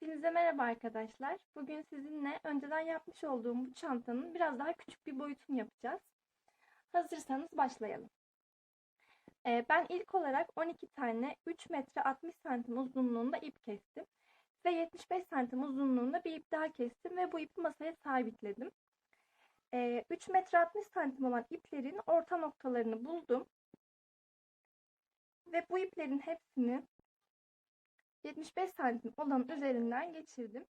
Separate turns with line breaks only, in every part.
Hepinize merhaba arkadaşlar. Bugün sizinle önceden yapmış olduğum bu çantanın biraz daha küçük bir boyutunu yapacağız. Hazırsanız başlayalım. Ee, ben ilk olarak 12 tane 3 metre 60 santim uzunluğunda ip kestim. Ve 75 santim uzunluğunda bir ip daha kestim ve bu ipi masaya sabitledim. Ee, 3 metre 60 santim olan iplerin orta noktalarını buldum. Ve bu iplerin hepsini 75 santim olan üzerinden geçirdim.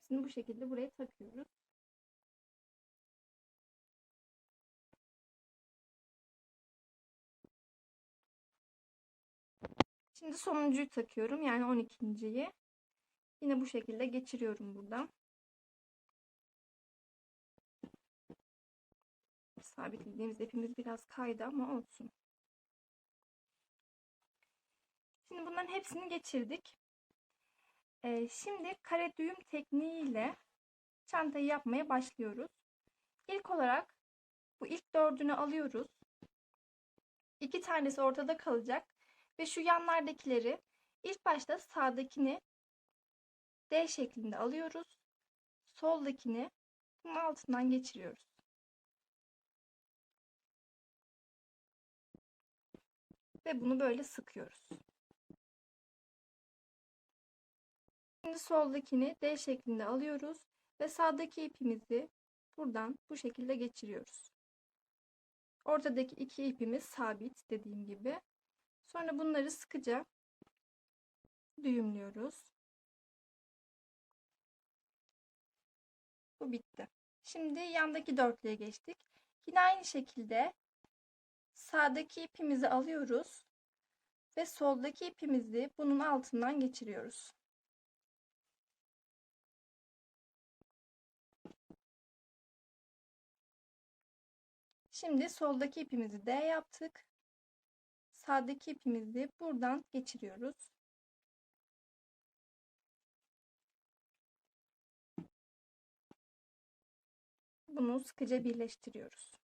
Hepsini bu şekilde buraya takıyoruz. Şimdi sonuncuyu takıyorum. Yani 12.yi. Yine bu şekilde geçiriyorum buradan. Sabitlediğimiz ipimiz biraz kaydı ama olsun. Şimdi bunların hepsini geçirdik. Ee, şimdi kare düğüm tekniğiyle çantayı yapmaya başlıyoruz. İlk olarak bu ilk dördünü alıyoruz. İki tanesi ortada kalacak. Ve şu yanlardakileri ilk başta sağdakini D şeklinde alıyoruz. Soldakini bunun altından geçiriyoruz. Ve bunu böyle sıkıyoruz. Şimdi soldakini D şeklinde alıyoruz ve sağdaki ipimizi buradan bu şekilde geçiriyoruz. Ortadaki iki ipimiz sabit dediğim gibi. Sonra bunları sıkıca düğümlüyoruz. Bu bitti. Şimdi yandaki dörtlüye geçtik. Yine aynı şekilde sağdaki ipimizi alıyoruz ve soldaki ipimizi bunun altından geçiriyoruz. Şimdi soldaki ipimizi D yaptık sağdaki ipimizi buradan geçiriyoruz. Bunu sıkıca birleştiriyoruz.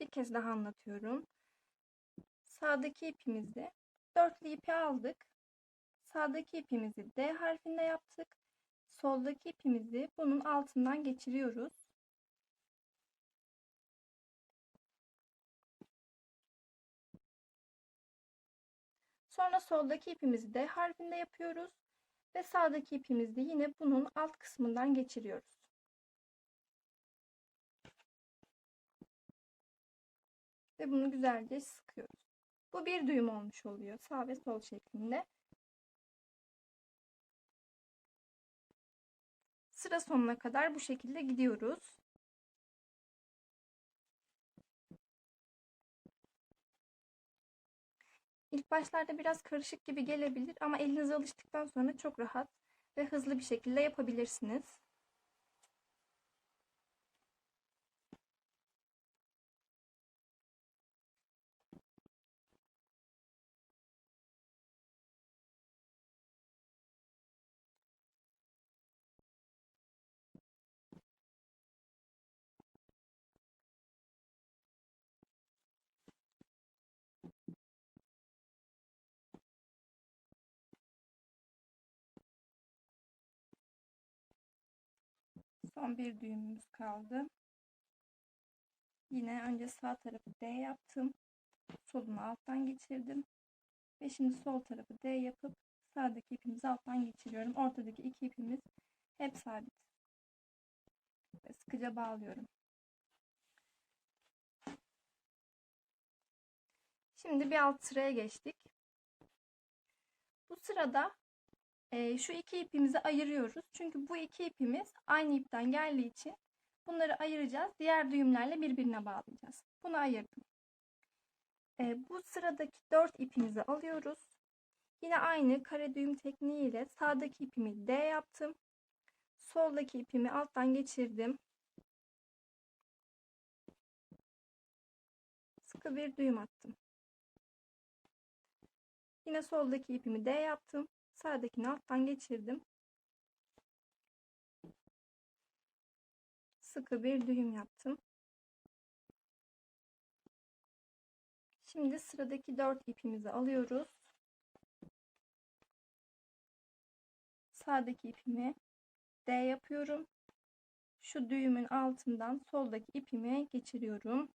Bir kez daha anlatıyorum. Sağdaki ipimizi dörtlü ipi aldık. Sağdaki ipimizi D harfinde yaptık. Soldaki ipimizi bunun altından geçiriyoruz. Sonra soldaki ipimizi D harfinde yapıyoruz. Ve sağdaki ipimizi yine bunun alt kısmından geçiriyoruz. Ve bunu güzelce sıkıyoruz. Bu bir düğüm olmuş oluyor. Sağ ve sol şeklinde. Sıra sonuna kadar bu şekilde gidiyoruz. İlk başlarda biraz karışık gibi gelebilir ama elinize alıştıktan sonra çok rahat ve hızlı bir şekilde yapabilirsiniz. Son bir düğümümüz kaldı. Yine önce sağ tarafı D yaptım. Solunu alttan geçirdim. Ve şimdi sol tarafı D yapıp sağdaki ipimizi alttan geçiriyorum. Ortadaki iki ipimiz hep sabit. Ve sıkıca bağlıyorum. Şimdi bir alt sıraya geçtik. Bu sırada e, şu iki ipimizi ayırıyoruz. Çünkü bu iki ipimiz aynı ipten geldiği için bunları ayıracağız. Diğer düğümlerle birbirine bağlayacağız. Bunu ayırdım. E, bu sıradaki dört ipimizi alıyoruz. Yine aynı kare düğüm tekniği ile sağdaki ipimi D yaptım. Soldaki ipimi alttan geçirdim. Sıkı bir düğüm attım. Yine soldaki ipimi D yaptım. Sağdakini alttan geçirdim. Sıkı bir düğüm yaptım. Şimdi sıradaki 4 ipimizi alıyoruz. Sağdaki ipimi D yapıyorum. Şu düğümün altından soldaki ipimi geçiriyorum.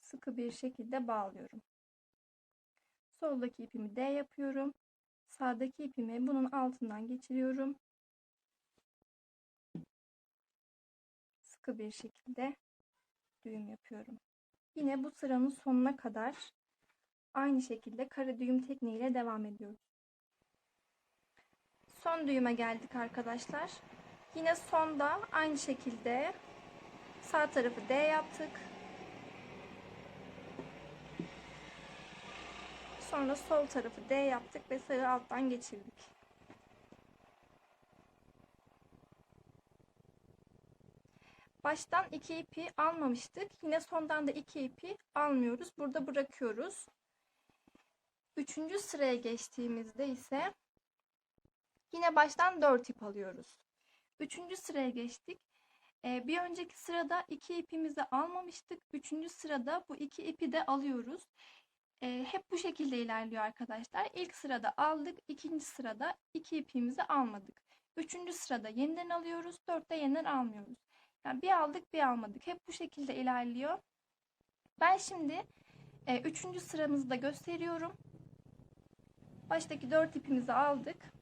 Sıkı bir şekilde bağlıyorum. Soldaki ipimi D yapıyorum. Sağdaki ipimi bunun altından geçiriyorum. Sıkı bir şekilde düğüm yapıyorum. Yine bu sıranın sonuna kadar aynı şekilde kare düğüm tekniğiyle devam ediyoruz. Son düğüme geldik arkadaşlar. Yine sonda aynı şekilde sağ tarafı D yaptık. Sonra sol tarafı D yaptık ve sarı alttan geçirdik. Baştan iki ipi almamıştık. Yine sondan da iki ipi almıyoruz. Burada bırakıyoruz. Üçüncü sıraya geçtiğimizde ise yine baştan dört ip alıyoruz. Üçüncü sıraya geçtik. Ee, bir önceki sırada iki ipimizi almamıştık. Üçüncü sırada bu iki ipi de alıyoruz. Ee, hep bu şekilde ilerliyor arkadaşlar. İlk sırada aldık. ikinci sırada iki ipimizi almadık. Üçüncü sırada yeniden alıyoruz. Dörtte yeniden almıyoruz. Yani bir aldık bir almadık. Hep bu şekilde ilerliyor. Ben şimdi e, üçüncü sıramızı da gösteriyorum. Baştaki dört ipimizi aldık.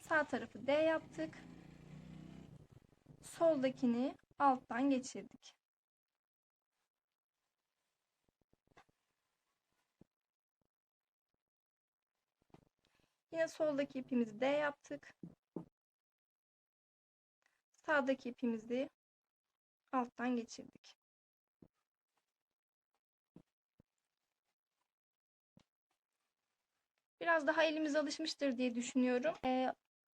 Sağ tarafı D yaptık. Soldakini alttan geçirdik. Yine soldaki ipimizi D yaptık. Sağdaki ipimizi alttan geçirdik. Biraz daha elimiz alışmıştır diye düşünüyorum. Ee,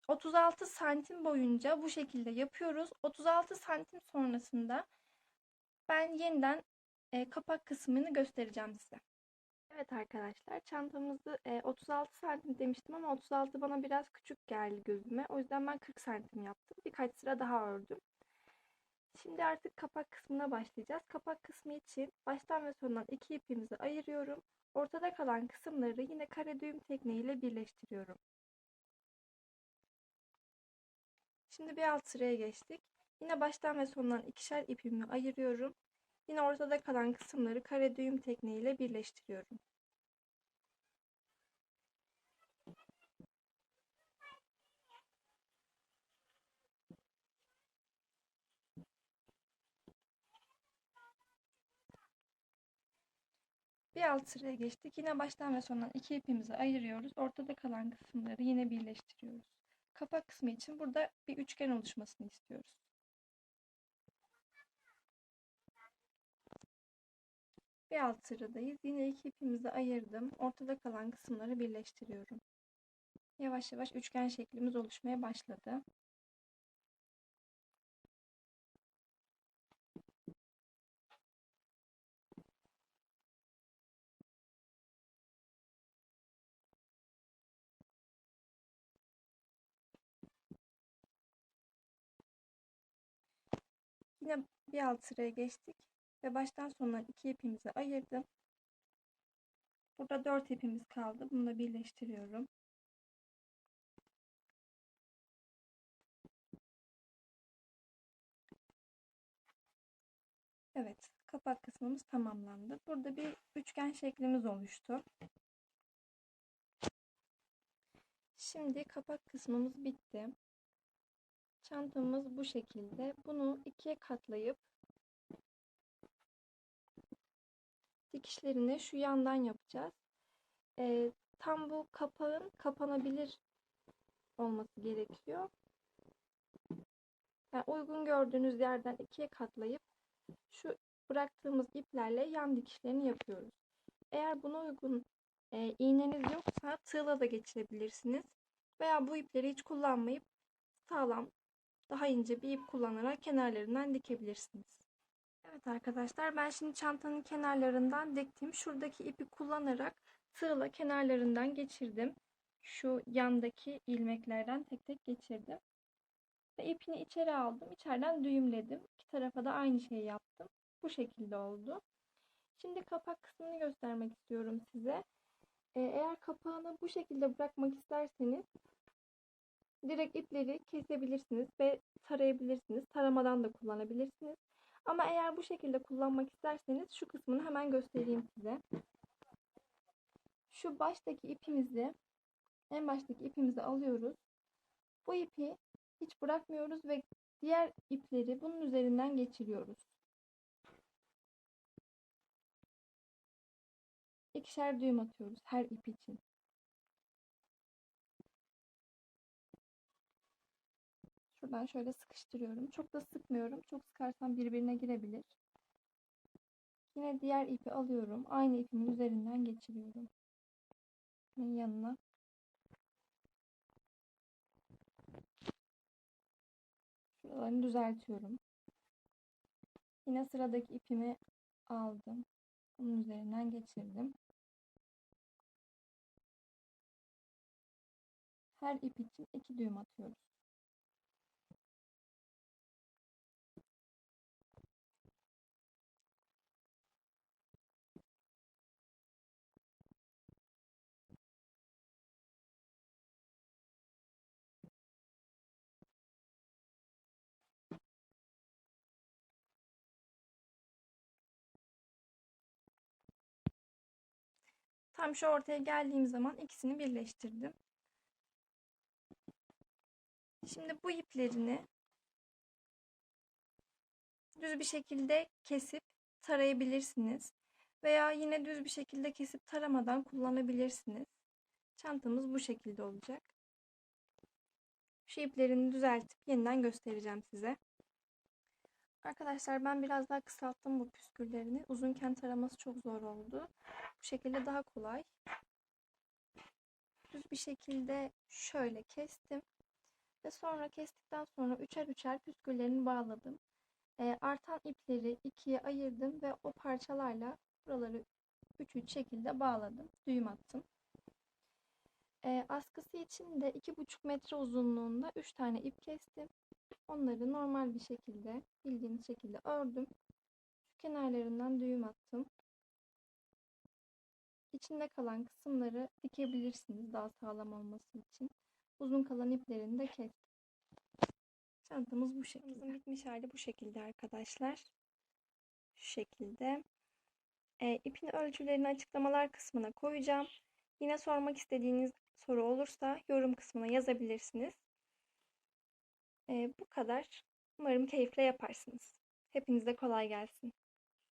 36 santim boyunca bu şekilde yapıyoruz. 36 santim sonrasında ben yeniden e, kapak kısmını göstereceğim size. Evet arkadaşlar çantamızı e, 36 santim demiştim ama 36 bana biraz küçük geldi gözüme. O yüzden ben 40 santim yaptım. Birkaç sıra daha ördüm. Şimdi artık kapak kısmına başlayacağız. Kapak kısmı için baştan ve sondan iki ipimizi ayırıyorum. Ortada kalan kısımları yine kare düğüm tekniğiyle birleştiriyorum. Şimdi bir alt sıraya geçtik. Yine baştan ve sondan ikişer ipimi ayırıyorum. Yine ortada kalan kısımları kare düğüm tekniğiyle birleştiriyorum. Bir alt sıraya geçtik. Yine baştan ve sondan iki ipimizi ayırıyoruz. Ortada kalan kısımları yine birleştiriyoruz. Kapak kısmı için burada bir üçgen oluşmasını istiyoruz. Bir alt sıradayız. Yine iki ipimizi ayırdım. Ortada kalan kısımları birleştiriyorum. Yavaş yavaş üçgen şeklimiz oluşmaya başladı. Yine bir alt sıraya geçtik ve baştan sona iki ipimizi ayırdım. Burada dört ipimiz kaldı. Bunu da birleştiriyorum. Evet, kapak kısmımız tamamlandı. Burada bir üçgen şeklimiz oluştu. Şimdi kapak kısmımız bitti. Çantamız bu şekilde. Bunu ikiye katlayıp dikişlerini şu yandan yapacağız. Ee, tam bu kapağın kapanabilir olması gerekiyor. Yani uygun gördüğünüz yerden ikiye katlayıp şu bıraktığımız iplerle yan dikişlerini yapıyoruz. Eğer buna uygun e, iğneniz yoksa tığla da geçirebilirsiniz. Veya bu ipleri hiç kullanmayıp sağlam, daha ince bir ip kullanarak kenarlarından dikebilirsiniz. Evet arkadaşlar ben şimdi çantanın kenarlarından diktim. Şuradaki ipi kullanarak tığla kenarlarından geçirdim. Şu yandaki ilmeklerden tek tek geçirdim. Ve ipini içeri aldım. İçeriden düğümledim. İki tarafa da aynı şeyi yaptım. Bu şekilde oldu. Şimdi kapak kısmını göstermek istiyorum size. Ee, eğer kapağını bu şekilde bırakmak isterseniz direkt ipleri kesebilirsiniz ve tarayabilirsiniz. Taramadan da kullanabilirsiniz. Ama eğer bu şekilde kullanmak isterseniz şu kısmını hemen göstereyim size. Şu baştaki ipimizi en baştaki ipimizi alıyoruz. Bu ipi hiç bırakmıyoruz ve diğer ipleri bunun üzerinden geçiriyoruz. İkişer düğüm atıyoruz her ip için. Şuradan şöyle sıkıştırıyorum. Çok da sıkmıyorum. Çok sıkarsam birbirine girebilir. Yine diğer ipi alıyorum. Aynı ipimin üzerinden geçiriyorum. Bunun yanına. Şuralarını düzeltiyorum. Yine sıradaki ipimi aldım. Bunun üzerinden geçirdim. Her ip için iki düğüm atıyoruz. Tam şu ortaya geldiğim zaman ikisini birleştirdim. Şimdi bu iplerini düz bir şekilde kesip tarayabilirsiniz. Veya yine düz bir şekilde kesip taramadan kullanabilirsiniz. Çantamız bu şekilde olacak. Şu iplerini düzeltip yeniden göstereceğim size. Arkadaşlar ben biraz daha kısalttım bu püsküllerini. Uzunken taraması çok zor oldu. Bu şekilde daha kolay. Düz bir şekilde şöyle kestim. Ve sonra kestikten sonra üçer üçer püsküllerini bağladım. E, artan ipleri ikiye ayırdım ve o parçalarla buraları üç üç şekilde bağladım. Düğüm attım. E, askısı için de iki buçuk metre uzunluğunda üç tane ip kestim. Onları normal bir şekilde bildiğiniz şekilde ördüm. Kenarlarından düğüm attım. İçinde kalan kısımları dikebilirsiniz daha sağlam olması için. Uzun kalan iplerini de kestim. Çantamız bu şekilde. bitmiş hali bu şekilde arkadaşlar. Şu şekilde. E, ipin ölçülerini açıklamalar kısmına koyacağım. Yine sormak istediğiniz soru olursa yorum kısmına yazabilirsiniz. E, bu kadar. Umarım keyifle yaparsınız. Hepinize kolay gelsin.